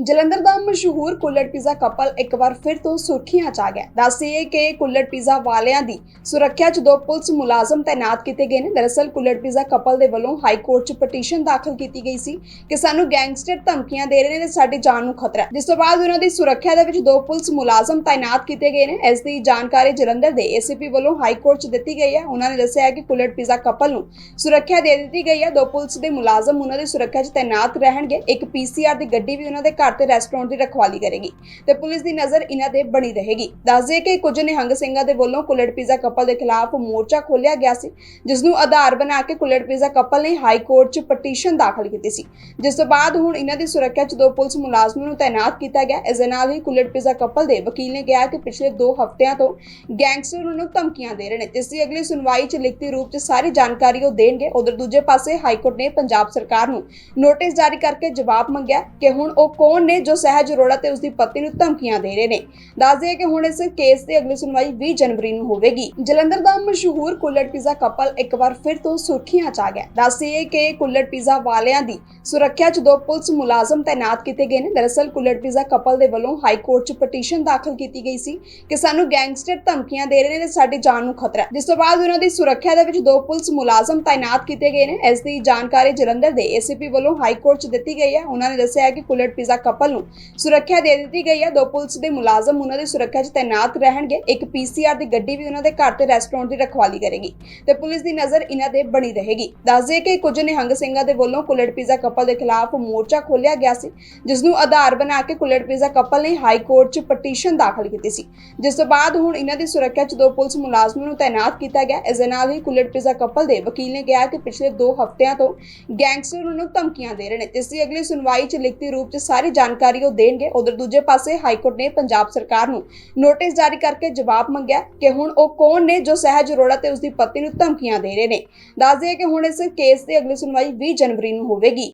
ਜਲੰਧਰ ਦਾ ਮਸ਼ਹੂਰ ਕੁੱਲੜ pizza couple ਇੱਕ ਵਾਰ ਫਿਰ ਤੋਂ ਸੁਰਖੀਆਂ 'ਚ ਆ ਗਿਆ। ਦੱਸਿਏ ਕਿ ਕੁੱਲੜ ਪੀਜ਼ਾ ਵਾਲਿਆਂ ਦੀ ਸੁਰੱਖਿਆ 'ਚ ਦੋ ਪੁਲਿਸ ਮੁਲਾਜ਼ਮ ਤਾਇਨਾਤ ਕੀਤੇ ਗਏ ਨੇ। ਦਰਅਸਲ ਕੁੱਲੜ ਪੀਜ਼ਾ ਕਪਲ ਦੇ ਵੱਲੋਂ ਹਾਈ ਕੋਰਟ 'ਚ ਪਟੀਸ਼ਨ ਦਾਖਲ ਕੀਤੀ ਗਈ ਸੀ ਕਿ ਸਾਨੂੰ ਗੈਂਗਸਟਰ ਧਮਕੀਆਂ ਦੇ ਰਹੇ ਨੇ ਤੇ ਸਾਡੀ ਜਾਨ ਨੂੰ ਖਤਰਾ ਜਿਸ ਤੋਂ ਬਾਅਦ ਉਹਨਾਂ ਦੀ ਸੁਰੱਖਿਆ ਦੇ ਵਿੱਚ ਦੋ ਪੁਲਿਸ ਮੁਲਾਜ਼ਮ ਤਾਇਨਾਤ ਕੀਤੇ ਗਏ ਨੇ। ਇਸ ਦੀ ਜਾਣਕਾਰੀ ਜਲੰਧਰ ਦੇ ਏਸੀਪੀ ਵੱਲੋਂ ਹਾਈ ਕੋਰਟ 'ਚ ਦਿੱਤੀ ਗਈ ਹੈ। ਉਹਨਾਂ ਨੇ ਦੱਸਿਆ ਕਿ ਕੁੱਲੜ ਪੀਜ਼ਾ ਕਪਲ ਨੂੰ ਸੁਰੱਖਿਆ ਦੇ ਦਿੱਤੀ ਗਈ ਹੈ। ਦੋ ਪੁਲਿਸ ਦੇ ਮੁਲਾਜ਼ਮ ਉਹਨਾਂ ਦੀ ਸੁਰੱਖਿਆ 'ਚ ਤਾਇਨਾਤ ਰਹਿਣਗੇ। ਇੱਕ ਪੀਸੀਆਰ ਦੀ ਗੱਡੀ ਵੀ ਉਹਨਾਂ ਦੇ ਘਰ ਤੇ ਰੈਸਟੋਰੈਂਟ ਦੀ ਰਖਵਾਲੀ ਕਰੇਗੀ। ਤੇ ਪੁਲਿਸ ਦੀ ਨਜ਼ਰ ਇਹਨਾਂ ਤੇ ਬਣੀ ਰਹੇਗੀ। ਦੱਸਦੇ ਕਿ ਕੁਝ ਨਿਹੰਗ ਸਿੰਘਾਂ ਦੇ ਵੱਲੋਂ ਕੁੱਲੜ ਪੀਜ਼ਾ ਕਪਲ ਦੇ ਖਿਲਾਫ ਮੋਰਚਾ ਖੋਲ੍ਹਿਆ ਗਿਆ ਸੀ ਜਿਸ ਨੂੰ ਆਧਾਰ ਬਣਾ ਕੇ ਕੁੱਲੜ ਪੀਜ਼ਾ ਕਪਲ ਨੇ ਹਾਈ ਕੋਰਟ 'ਚ ਪਟੀਸ਼ਨ ਦਾਖਲ ਕੀਤੀ ਸੀ। ਜਿਸ ਤੋਂ ਬਾਅਦ ਹੁਣ ਇਹਨਾਂ ਦੀ ਸੁਰੱਖਿਆ 'ਚ ਦੋ ਪੁਲਿਸ ਮੁਲਾਜ਼ਮਾਂ ਨੂੰ ਤਾਇਨਾਤ ਕੀਤਾ ਗਿਆ। ਇਸ ਦੇ ਨਾਲ ਹੀ ਕੁੱਲੜ ਪੀਜ਼ਾ ਕਪਲ ਦੇ ਵਕੀਲ ਨੇ ਕਿਹਾ ਕਿ ਪਿਛਲੇ 2 ਹਫ਼ਤਿਆਂ ਤੋਂ ਗੈਂਗਸਟਰ ਉਹਨਾਂ ਨੂੰ ਧਮਕੀਆਂ ਦੇ ਰਹੇ ਨੇ। ਜਿਸ ਦੀ ਅਗਲੀ ਸੁਣਵਾਈ 'ਚ ਲਿਖਤੀ ਰੂਪ 'ਚ ਸਾਰੀ ਜਾਣਕਾਰੀ ਉਹ ਦੇਣਗੇ। ਉਧਰ ਦੂਜੇ ਪਾਸੇ ਹਾਈ ਕੋਰਟ ਨੇ ਪੰਜਾਬ ਸਰਕਾਰ ਨੂੰ ਨੋਟਿਸ ਜਾਰੀ ਕਰਕੇ ਜਵਾਬ ਮੰਗਿਆ ਕਿ ਹੁਣ ਉਹ ਕੌਣ ਨੇ ਜੋ ਸਹਿਜ ਅਰੋੜਾ ਤੇ ਉਸਦੀ ਪਤਨੀ ਨੂੰ ਧਮਕੀਆਂ ਦੇ ਰਹੇ ਨੇ? ਦੱਸ ਕਿ ਹੁਣ ਇਸ ਕੇਸ ਦੀ ਅਗਲੀ ਸੁਣਵਾਈ 20 ਜਨਵਰੀ ਨੂੰ ਹੋਵੇਗੀ। ਜਲੰਧਰ ਦਾ ਮਸ਼ਹੂਰ ਕੁੱਲੜ ਪੀਜ਼ਾ ਕਪਲ ਇੱਕ ਵਾਰ ਫਿਰ ਤੋਂ ਸੁਰਖੀਆਂ 'ਚ ਆ ਗਿਆ। ਦੱਸ ਕਿ ਕੁੱਲੜ ਪੀਜ਼ਾ ਵਾਲਿਆਂ ਦੀ ਸੁਰੱਖਿਆ 'ਚ ਦੋ ਪੁਲਿਸ ਮੁਲਾਜ਼ਮ ਤਾਇਨਾਤ ਕੀਤੇ ਗਏ ਨੇ। ਦਰਅਸਲ ਕੁੱਲੜ ਪੀਜ਼ਾ ਕਪਲ ਦੇ ਵੱਲੋਂ ਹਾਈ ਕੋਰਟ 'ਚ ਪਟੀਸ਼ਨ ਦਾਖਲ ਕੀਤੀ ਗਈ ਸੀ ਕਿ ਸਾਨੂੰ ਗੈਂਗਸਟਰ ਧਮਕੀਆਂ ਦੇ ਰਹੇ ਨੇ ਤੇ ਸਾਡੀ ਜਾਨ ਨੂੰ ਖਤਰਾ ਜਿਸ ਤੋਂ ਬਾਅਦ ਉਹਨਾਂ ਦੀ ਸੁਰੱਖਿਆ ਦੇ ਵਿੱਚ ਦੋ ਪੁਲਿਸ ਮੁਲਾਜ਼ਮ ਤਾਇਨਾਤ ਕੀਤੇ ਗਏ ਨੇ। ਇਸ ਦੀ ਜਾਣਕਾਰੀ ਜਲੰਧਰ ਦੇ ਏਸੀਪੀ ਵੱਲੋਂ ਹਾਈ ਕੋਰਟ 'ਚ ਦਿੱਤੀ ਗਈ ਹੈ। ਉਹਨਾਂ ਨੇ ਦੱਸਿਆ ਕਿ ਕੁੱਲੜ ਪੀਜ਼ਾ ਕਪਲ ਨੂੰ। ਸੁਰੱਖਿਆ ਦੇ ਦਿੱਤੀ ਗਈ ਹੈ ਦੋ ਪੁਲਿਸ ਦੇ ਮੁਲਾਜ਼ਮ ਉਹਨਾਂ ਦੀ ਸੁਰੱਖਿਆ 'ਚ ਤਾਇਨਾਤ ਰਹਿਣਗੇ। ਇੱਕ ਪੀਸੀਆਰ ਦੀ ਗੱਡੀ ਵੀ ਉਹਨਾਂ ਦੇ ਘਰ ਤੇ ਰੈਸਟੋਰੈਂਟ ਦੀ ਰਖਵਾਲੀ ਕਰੇਗੀ। ਤੇ ਪੁਲਿਸ ਦੀ ਨਜ਼ਰ ਇਹਨਾਂ ਤੇ ਬਣੀ ਰਹੇਗੀ। ਦੱਸਦੇ ਕਿ ਕੁਝ ਨਿਹੰਗ ਸਿੰਘਾਂ ਦੇ ਵੱਲੋਂ ਕੁੱਲੜ ਪੀਜ਼ਾ ਕਪਲ ਦੇ ਖਿਲਾਫ ਮੋਰਚਾ ਖੋਲ੍ਹਿਆ ਗਿਆ ਸੀ, ਜਿਸ ਨੂੰ ਆਧਾਰ ਬਣਾ ਕੇ ਕੁੱਲੜ ਪੀਜ਼ਾ ਕਪਲ ਨੇ ਹਾਈ ਕੋਰਟ 'ਚ ਪਟੀਸ਼ਨ ਦਾਖਲ ਕੀਤੀ ਸੀ। ਜਿਸ ਤੋਂ ਬਾਅਦ ਹੁਣ ਇਹਨਾਂ ਦੀ ਸੁਰੱਖਿਆ 'ਚ ਦੋ ਪੁਲਿਸ ਮੁਲਾਜ਼ਮਾਂ ਨੂੰ ਤਾਇਨਾਤ ਕੀਤਾ ਗਿਆ। ਇਸ ਦੇ ਨਾਲ ਹੀ ਕੁੱਲੜ ਪੀਜ਼ਾ ਕਪਲ ਦੇ ਵਕੀਲ ਨੇ ਕਿਹਾ ਕਿ ਪਿਛਲੇ 2 ਹਫ਼ਤਿਆਂ ਤੋਂ ਗੈਂਗਸਟਰ ਉਹਨਾਂ ਨੂੰ ਧਮਕੀਆਂ ਦੇ ਰਹੇ ਨੇ। ਜਿਸ ਦੀ ਅਗਲੀ ਸੁਣਵਾਈ 'ਚ ਲਿਖਤੀ ਰੂਪ 'ਚ ਸਾਰੀ ਜਾਣਕਾਰੀ ਉਹ ਦੇਣਗੇ। ਉਧਰ ਦੂਜੇ ਪਾਸੇ ਹਾਈ ਕੋਰਟ ਨੇ ਪੰਜਾਬ ਸਰਕਾਰ ਨੂੰ ਨੋਟਿਸ ਜਾਰੀ ਕਰਕੇ ਜਵਾਬ ਮੰਗਿਆ ਕਿ ਹੁਣ ਉਹ ਕੌਣ ਨੇ ਜੋ ਸਹਿਜ ਅਰੋੜਾ ਤੇ ਉਸਦੀ ਪਤਨੀ ਨੂੰ ਧਮਕੀਆਂ ਦੇ ਰਹੇ ਨੇ। ਦੱਸ ਦਈਏ ਕਿ ਹੁਣ ਇਸ ਕੇਸ ਦੀ ਅਗਲੀ ਸੁਣਵਾਈ 20 ਜਨਵਰੀ ਨੂੰ ਹੋਵੇਗੀ।